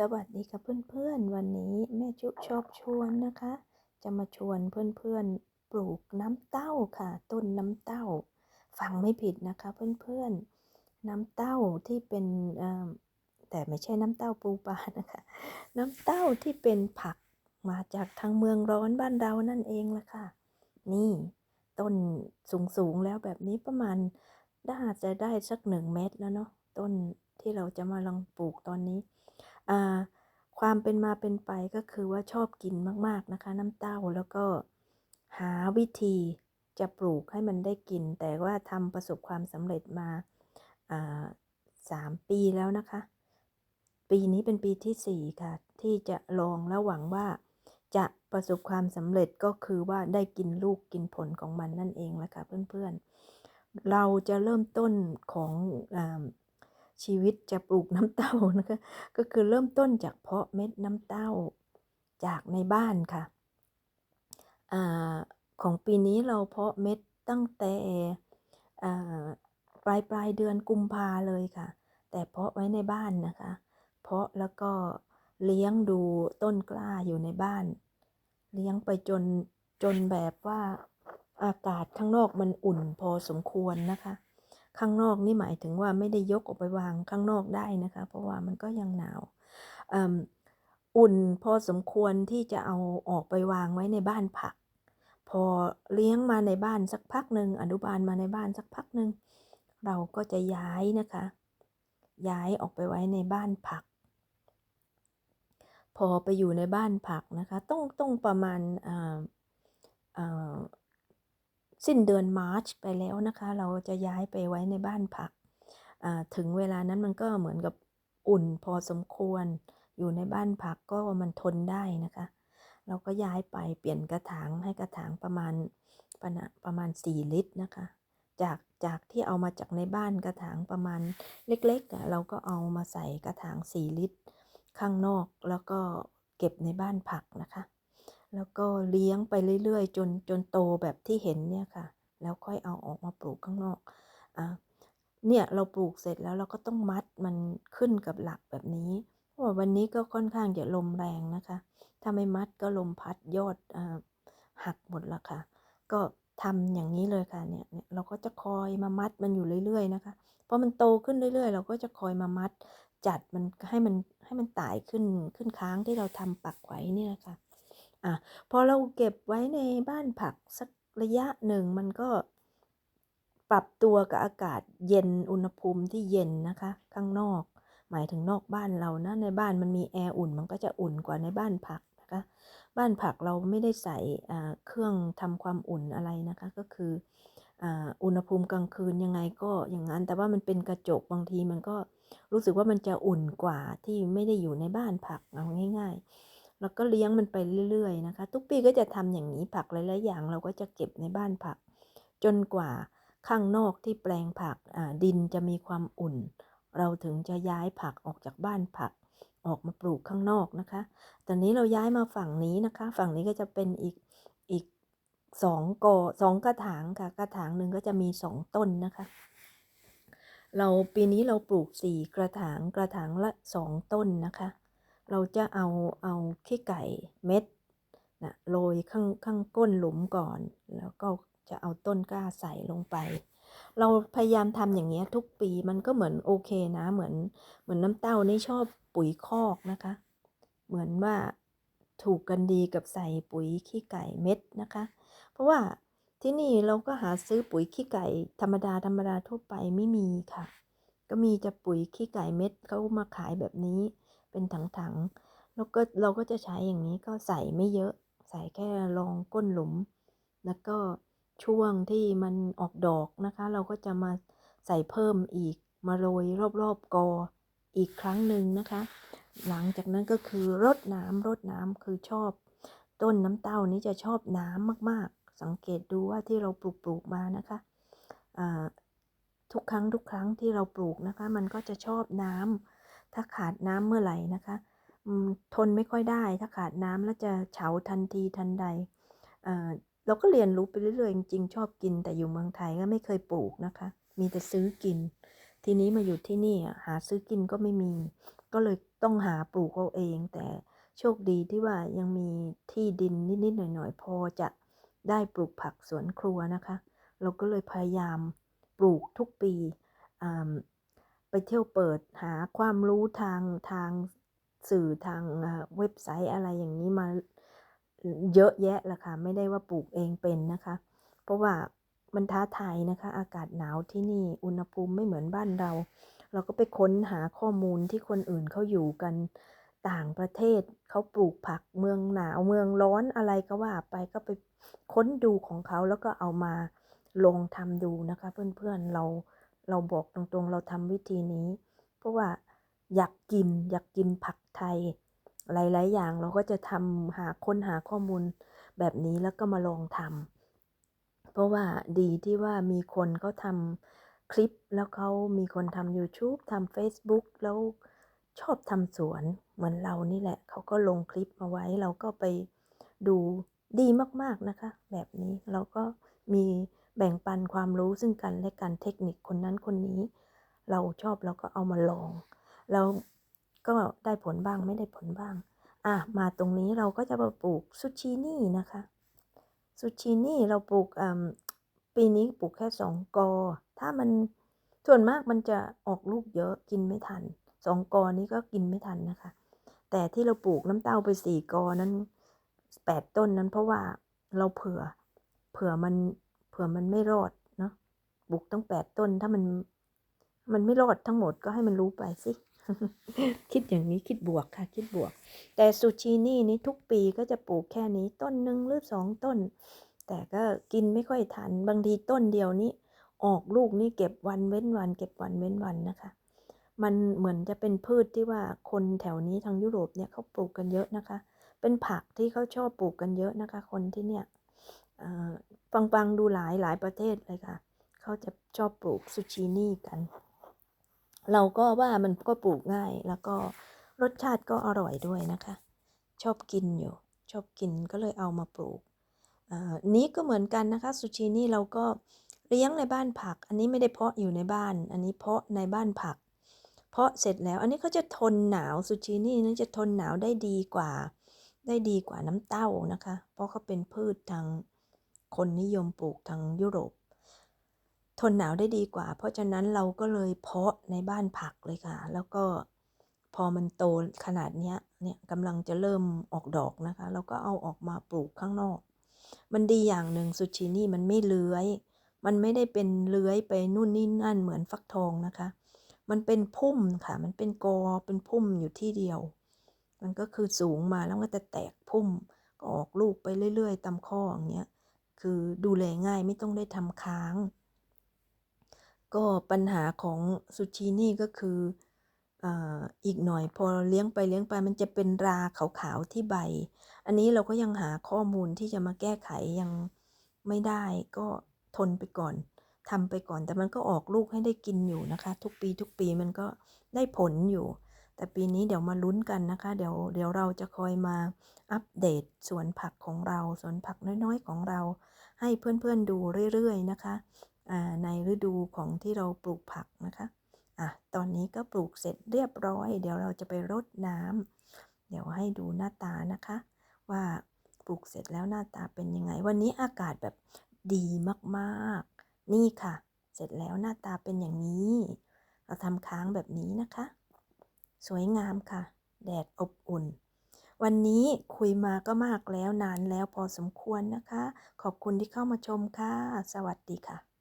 สวัสดีค่ะเพื่อนๆ วันนี้แม่จุชอบชวนนะคะ จะมาชวนเพื่อนๆ ปลูกน้ำเต้าค่ะ ต้นน้ำเต้า ฟังไม่ผิดนะคะเพื่อนๆ น้ำเต้าที่เป็นแต่ไม่ใช่น้ำเต้าปูปลานะคะ น้ำเต้าที่เป็นผักมาจากทางเมืองร้อนบ้านเรานั่นเองละค่ะ นี่ต้นสูงๆแล้วแบบนี้ประมาณน่าจะได้สักหนึ่งเมตรแล้วเนาะต้นที่เราจะมาลองปลูกตอนนี้ ความเป็นมาเป็นไปก็คือว่าชอบกินมาก ๆนะคะ น้ำเต้าแล้วก็หาวิธีจะปลูกให้มันได้กิน แต่ว่าทำประสบความสำเร็จมาสามปีแล้วนะคะ ปีนี้เป็นปีที่สี่ค่ะ ที่จะลองแล้วหวังว่าจะประสบความสำเร็จก็คือว่าได้กินลูกกินผลของมันนั่นเองละค่ะเพื่อนๆ เราจะเริ่มต้นของอ ชีวิตจะปลูกน้ำเต้านะคะ ก็คือเริ่มต้นจากเพาะเม็ดน้ำเต้าจากในบ้านค่ะอของปีนี้เราเพาะเม็ดตั้งแต่ปลายปลายเดือนกุมภาเลยค่ะ แต่เพาะไว้ในบ้านนะคะ เพาะแล้วก็เลี้ยงดูต้นกล้าอยู่ในบ้าน เลี้ยงไปจนจนแบบว่าอากาศข้างนอกมันอุ่นพอสมควรนะคะ ข้างนอกนี่หมายถึงว่าไม่ได้ยกออกไปวางข้างนอกได้นะคะ เพราะว่ามันก็ยังหนาวอุ่นพอสมควรที่จะเอาออกไปวางไว้ในบ้านผัก พอเลี้ยงมาในบ้านสักพักหนึ่งอนุบาลมาในบ้านสักพักหนึ่งเราก็จะย้ายนะคะ ย้ายออกไปไว้ในบ้านผัก พอไปอยู่ในบ้านผักนะคะ ต้องต้องประมาณ สิ้นเดือนมาร์ชไปแล้วนะคะ เราจะย้ายไปไว้ในบ้านพักถึงเวลานั้นมันก็เหมือนกับอุ่นพอสมควร อยู่ในบ้านพักก็มันทนได้นะคะ เราก็ย้ายไปเปลี่ยนกระถางให้กระถางประมาณประมาณ 4 ลิตรนะคะ จากจากที่เอามาจากในบ้านกระถางประมาณเล็กๆเราก็เอามาใส่กระถาง 4 ลิตร ข้างนอกแล้วก็เก็บในบ้านผักนะคะ แล้วก็เลี้ยงไปเรื่อยๆ จนจนโตแบบที่เห็นเนี่ยค่ะ แล้วค่อยเอาออกมาปลูกข้างนอกอ่าเนี่ยเราปลูกเสร็จแล้วเราก็ต้องมัดมันขึ้นกับหลักแบบนี้เพราะว่าวันนี้ก็ค่อนข้างจะลมแรงนะคะ ถ้าไม่มัดก็ลมพัดยอดอหักหมดละค่ะ ก็ทำอย่างนี้เลยค่ะเนี่ยเราก็จะคอยมามัดมันอยู่เรื่อยๆนะคะ เพอมันโตขึ้นเรื่อยๆ เราก็จะคอยมามัดจัดมันให้มันให้มันตายขึ้นขึ้นค้างที่เราทำปักไว้เนี่ยค่ะ อะพอเราเก็บไว้ในบ้านผักสักระยะหนึ่งมันก็ปรับตัวกับอากาศเย็นอุณหภูมิที่เย็นนะคะ ข้างนอก หมายถึงนอกบ้านเรานะในบ้านมันมีแอร์อุ่น มันก็จะอุ่นกว่าในบ้านผักนะคะ บ้านผักเราไม่ได้ใส่เครื่องทำความอุ่นอะไรนะคะ ก็คืออุณหภูมิกลางคืนยังไงก็อย่างนั้น แต่ว่ามันเป็นกระจกบางทีมันก็รู้สึกว่ามันจะอุ่นกว่าที่ไม่ได้อยู่ในบ้านผักเอาง่าย ๆ แล้วก็เลี้ยงมันไปเรื่อยๆนะคะ ทุกปีก็จะทำอย่างนี้ผักหลายๆอย่าง เราก็จะเก็บในบ้านผัก จนกว่าข้างนอกที่แปลงผักดินจะมีความอุ่น เราถึงจะย้ายผักออกจากบ้านผัก ออกมาปลูกข้างนอกนะคะ ตอนนี้เราย้ายมาฝั่งนี้นะคะ ฝั่งนี้ก็จะเป็นอีกอีกสองกอสองกระถางค่ะ กระถางหนึ่งก็จะมีสองต้นนะคะ เราปีนี้เราปลูกสี่กระถางกระถางละสองต้นนะคะ เราจะเอาเอาขี้ไก่เม็ดนะโรยข้างข้างก้นหลุมก่อน แล้วก็จะเอาต้นกล้าใส่ลงไป เราพยายามทำอย่างเงี้ยทุกปีมันก็เหมือนโอเคนะเหมือนเหมือนน้ำเต้านี่ชอบปุ๋ยคอกนะคะ เหมือนว่าถูกกันดีกับใส่ปุ๋ยขี้ไก่เม็ดนะคะ เพราะว่าที่นี่เราก็หาซื้อปุ๋ยขี้ไก่ธรรมดาธรรมดาทั่วไปไม่มีค่ะ ก็มีจะปุ๋ยขี้ไก่เม็ดเขามาขายแบบนี้ เป็นถังๆแล้วก็เราก็จะใช้อย่างนี้ก็ใส่ไม่เยอะ ใส่แค่รองก้นหลุม แล้วก็ช่วงที่มันออกดอกนะคะ เราก็จะมาใส่เพิ่มอีกมาโรยรอบๆกออีกครั้งหนึ่งนะคะ หลังจากนั้นก็คือรดน้ำรดน้ำคือชอบ ต้นน้ำเต้านี้จะชอบน้ำมากๆ สังเกตดูว่าที่เราปลูกปลูกมานะคะทุกครั้งทุกครั้งที่เราปลูกนะคะ มันก็จะชอบน้ำ ถ้าขาดน้ำเมื่อไหร่นะคะทนไม่ค่อยได้ ถ้าขาดน้ำแล้วจะเฉาทันทีทันใดเราก็เรียนรู้ไปเรื่อยๆจริงๆชอบกินแต่อยู่เมืองไทยก็ไม่เคยปลูกนะคะ มีแต่ซื้อกิน ทีนี้มาอยู่ที่นี่หาซื้อกินก็ไม่มีกก็เลยต้องหาปลูกเอาเอง แต่โชคดีที่ว่ายังมีที่ดินนิดๆหน่อยๆพอจะได้ปลูกผักสวนครัวนะคะ เราก็เลยพยายามปลูกทุกปีอ่า ไปเที่ยวเปิดหาความรู้ทางทางสื่อทางเว็บไซต์อะไรอย่างนี้มาเยอะแยะแหละค่ะ ไม่ได้ว่าปลูกเองเป็นนะคะ เพราะว่ามันท้าทายนะคะ อากาศหนาวที่นี่อุณหภูมิไม่เหมือนบ้านเรา เราก็ไปค้นหาข้อมูลที่คนอื่นเขาอยู่กันต่างประเทศเขาปลูกผักเมืองหนาวเมืองร้อนอะไรก็ว่าไปก็ไปค้นดูของเขาแล้วก็เอามาลงทำดูนะคะ เพื่อนๆเรา เราบอกตรงๆ เราทำวิธีนี้ เพราะว่าอยากกินอยากกินผักไทย หลายๆ อย่างเราก็จะทำหาค้นหาข้อมูลแบบนี้แล้วก็มาลองทำเพราะว่าดีที่ว่ามีคนเขาทำคลิปแล้วเขามีคนทำยูทูบทำเฟซบุ๊กแล้วชอบทำสวนเหมือนเรานี่แหละ เขาก็ลงคลิปมาไว้เราก็ไปดูดีมากๆนะคะ แบบนี้เราก็มี แบ่งปันความรู้ซึ่งกันและกันเทคนิคคนนั้นคนนี้ เราชอบเราก็เอามาลองแล้วก็ได้ผลบ้างไม่ได้ผลบ้าง อ่ามาตรงนี้เราก็จะมาปลูกซูชินี่นะคะซูชินี่เราปลูกปีนี้ปลูกแค่2กอ ถ้ามันส่วนมากมันจะออกลูกเยอะกินไม่ทัน2กอนี้ก็กินไม่ทันนะคะ แต่ที่เราปลูกน้ำเต้าไป4กอนั้น8ต้นนั้นเพราะว่าเราเผื่อ เผื่อมัน เผื่อมันไม่รอดเนาะปลูกตั้ง8ต้นถ้ามัน มันไม่รอดทั้งหมดก็ให้มันรู้ไปสิ คิดอย่างนี้คิดบวกค่ะ คิดบวก แต่ซูชินี่นี้ทุกปีก็จะปลูกแค่นี้ต้นหนึ่งหรือ2ต้น แต่ก็กินไม่ค่อยทันบางทีต้นเดียวนี้ ออกลูกนี่เก็บวันเว้นวัน เก็บวันเว้นวันนะคะมันเหมือนจะเป็นพืชที่ว่าคนแถวนี้ทางยุโรปเนี่ยเขาปลูกกันเยอะนะคะ เป็นผักที่เขาชอบปลูกกันเยอะนะคะ คนที่เนี่ย ฟังๆดูหลายหลายประเทศเลยค่ะ เขาจะชอบปลูกซูชินี่กัน เราก็ว่ามันก็ปลูกง่ายแล้วก็รสชาติก็อร่อยด้วยนะคะ ชอบกินอยู่ ชอบกินก็เลยเอามาปลูกอ่านี้ก็เหมือนกันนะคะซูชินี่เราก็เลี้ยงในบ้านผัก อันนี้ไม่ได้เพาะอยู่ในบ้าน อันนี้เพาะในบ้านผัก เพาะเสร็จแล้ว อันนี้เขาจะทนหนาวซูชินี่นั้นจะทนหนาวได้ดีกว่า ได้ดีกว่าน้ำเต้านะคะ เพราะเขาเป็นพืชทาง คนนิยมปลูกทางยุโรป ทนหนาวได้ดีกว่า เพราะฉะนั้นเราก็เลยเพาะในบ้านผักเลยค่ะ แล้วก็พอมันโตขนาดนี้เนี่ยกำลังจะเริ่มออกดอกนะคะเราก็เอาออกมาปลูกข้างนอก มันดีอย่างหนึ่งซูชินี่มันไม่เลื้อย มันไม่ได้เป็นเลื้อยไปนู่นนี่นั่นเหมือนฟักทองนะคะ มันเป็นพุ่มค่ะ มันเป็นกอเป็นพุ่มอยู่ที่เดียว มันก็คือสูงมาแล้วก็จะแตกพุ่มก็ออกลูกไปเรื่อย ๆตามข้ออย่างเงี้ย คือดูแลง่ายไม่ต้องได้ทำค้าง ก็ปัญหาของซูชินี่ก็คืออีกหน่อยพอเลี้ยงไปเลี้ยงไปมันจะเป็นราขาวๆที่ใบ อันนี้เราก็ยังหาข้อมูลที่จะมาแก้ไขยังไม่ได้ก็ทนไปก่อนทำไปก่อน แต่มันก็ออกลูกให้ได้กินอยู่นะคะ ทุกปีทุกปีมันก็ได้ผลอยู่ แต่ปีนี้เดี๋ยวมาลุ้นกันนะคะ เดี๋ยวเดี๋ยวเราจะคอยมาอัปเดตสวนผักของเราสวนผักน้อยๆของเรา ให้เพื่อนๆดูเรื่อยๆนะคะในฤดูของที่เราปลูกผักนะคะอะตอนนี้ก็ปลูกเสร็จเรียบร้อย เดี๋ยวเราจะไปรดน้ำเดี๋ยวให้ดูหน้าตานะคะ ว่าปลูกเสร็จแล้วหน้าตาเป็นยังไง วันนี้อากาศแบบดีมากๆ นี่ค่ะ เสร็จแล้วหน้าตาเป็นอย่างนี้ เราทำค้างแบบนี้นะคะ สวยงามค่ะ แดดอบอุ่น วันนี้คุยมาก็มากแล้วนานแล้วพอสมควรนะคะ ขอบคุณที่เข้ามาชมค่ะ สวัสดีค่ะ